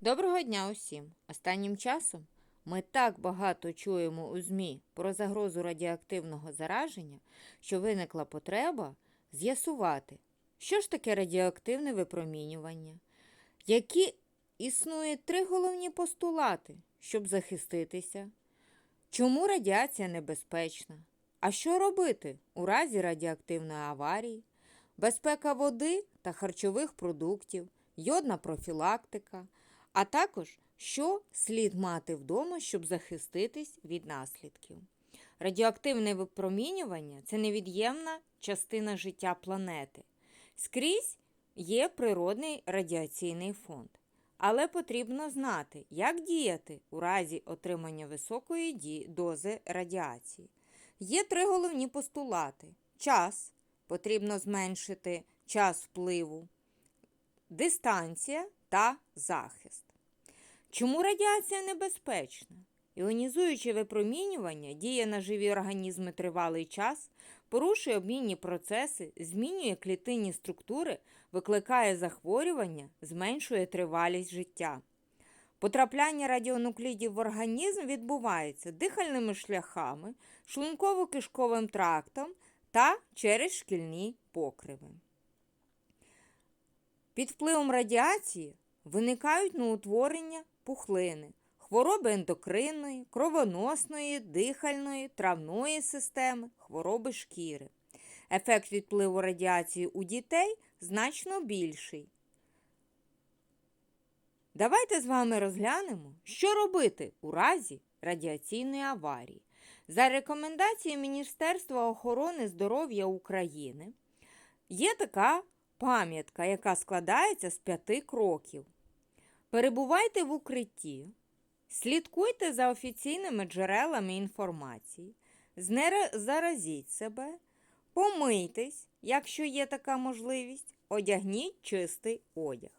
Доброго дня усім! Останнім часом ми так багато чуємо у ЗМІ про загрозу радіоактивного зараження, що виникла потреба з'ясувати, що ж таке радіоактивне випромінювання, які існують три головні постулати, щоб захиститися, чому радіація небезпечна, а що робити у разі радіоактивної аварії, безпека води та харчових продуктів, йодна профілактика а також що слід мати вдома, щоб захиститись від наслідків. Радіоактивне випромінювання це невід'ємна частина життя планети. Скрізь є природний радіаційний фонд. Але потрібно знати, як діяти у разі отримання високої дози радіації. Є три головні постулати: час потрібно зменшити час впливу, дистанція та захист. Чому радіація небезпечна? Іонізуюче випромінювання діє на живі організми тривалий час, порушує обмінні процеси, змінює клітинні структури, викликає захворювання, зменшує тривалість життя. Потрапляння радіонуклідів в організм відбувається дихальними шляхами, шлунково-кишковим трактом та через шкільні покриви. Під впливом радіації виникають новоутворення пухлини, хвороби ендокринної, кровоносної, дихальної, травної системи, хвороби шкіри. Ефект від впливу радіації у дітей значно більший. Давайте з вами розглянемо, що робити у разі радіаційної аварії. За рекомендацією Міністерства охорони здоров'я України є така пам'ятка, яка складається з п'яти кроків. Перебувайте в укритті, слідкуйте за офіційними джерелами інформації, заразіть себе, помийтесь, якщо є така можливість, одягніть чистий одяг.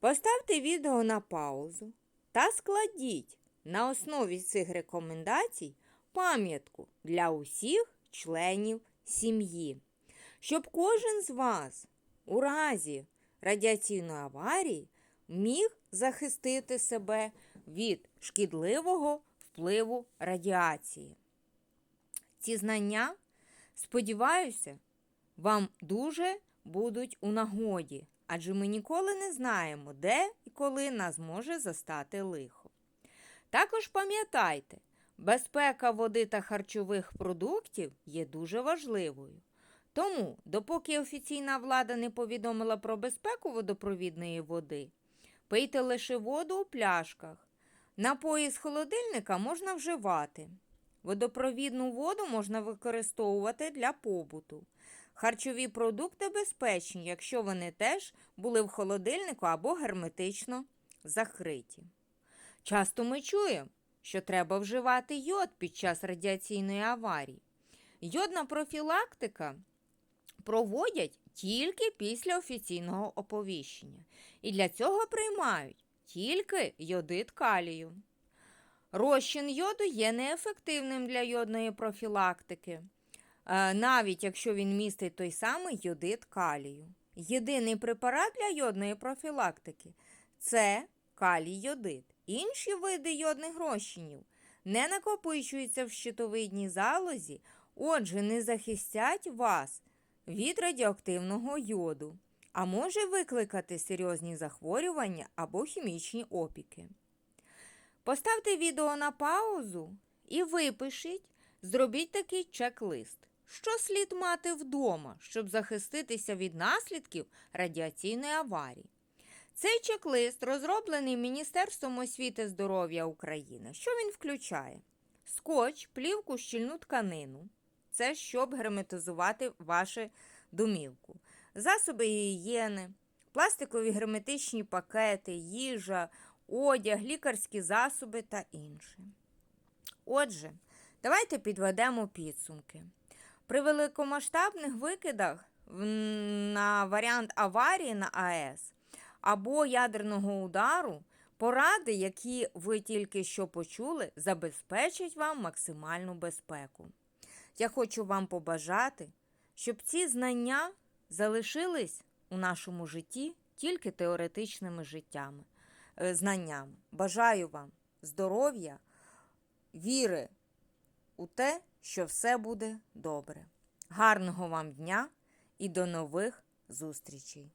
Поставте відео на паузу та складіть на основі цих рекомендацій пам'ятку для усіх членів сім'ї, щоб кожен з вас у разі радіаційної аварії міг захистити себе від шкідливого впливу радіації. Ці знання, сподіваюся, вам дуже будуть у нагоді, адже ми ніколи не знаємо, де і коли нас може застати лихо. Також пам'ятайте, безпека води та харчових продуктів є дуже важливою. Тому, допоки офіційна влада не повідомила про безпеку водопровідної води, пийте лише воду у пляшках. Напої з холодильника можна вживати. Водопровідну воду можна використовувати для побуту. Харчові продукти безпечні, якщо вони теж були в холодильнику або герметично закриті. Часто ми чуємо, що треба вживати йод під час радіаційної аварії. Йодна профілактика проводять тільки після офіційного оповіщення. І для цього приймають тільки йодит калію. Розчин йоду є неефективним для йодної профілактики, е, навіть якщо він містить той самий йодит калію. Єдиний препарат для йодної профілактики це калій йодит. Інші види йодних розчинів не накопичуються в щитовидній залозі, отже, не захистять вас від радіоактивного йоду, а може викликати серйозні захворювання або хімічні опіки. Поставте відео на паузу і випишіть, зробіть такий чек-лист. Що слід мати вдома, щоб захиститися від наслідків радіаційної аварії? Цей чек-лист розроблений Міністерством освіти здоров'я України. Що він включає? Скотч, плівку, щільну тканину. Це щоб герметизувати вашу домівку. Засоби гігієни, пластикові герметичні пакети, їжа, одяг, лікарські засоби та інше. Отже, давайте підведемо підсумки. При великомасштабних викидах на варіант аварії на АЕС або ядерного удару, поради, які ви тільки що почули, забезпечать вам максимальну безпеку. Я хочу вам побажати, щоб ці знання залишились у нашому житті тільки теоретичними життями. е, знаннями. Бажаю вам здоров'я, віри у те, що все буде добре. Гарного вам дня і до нових зустрічей!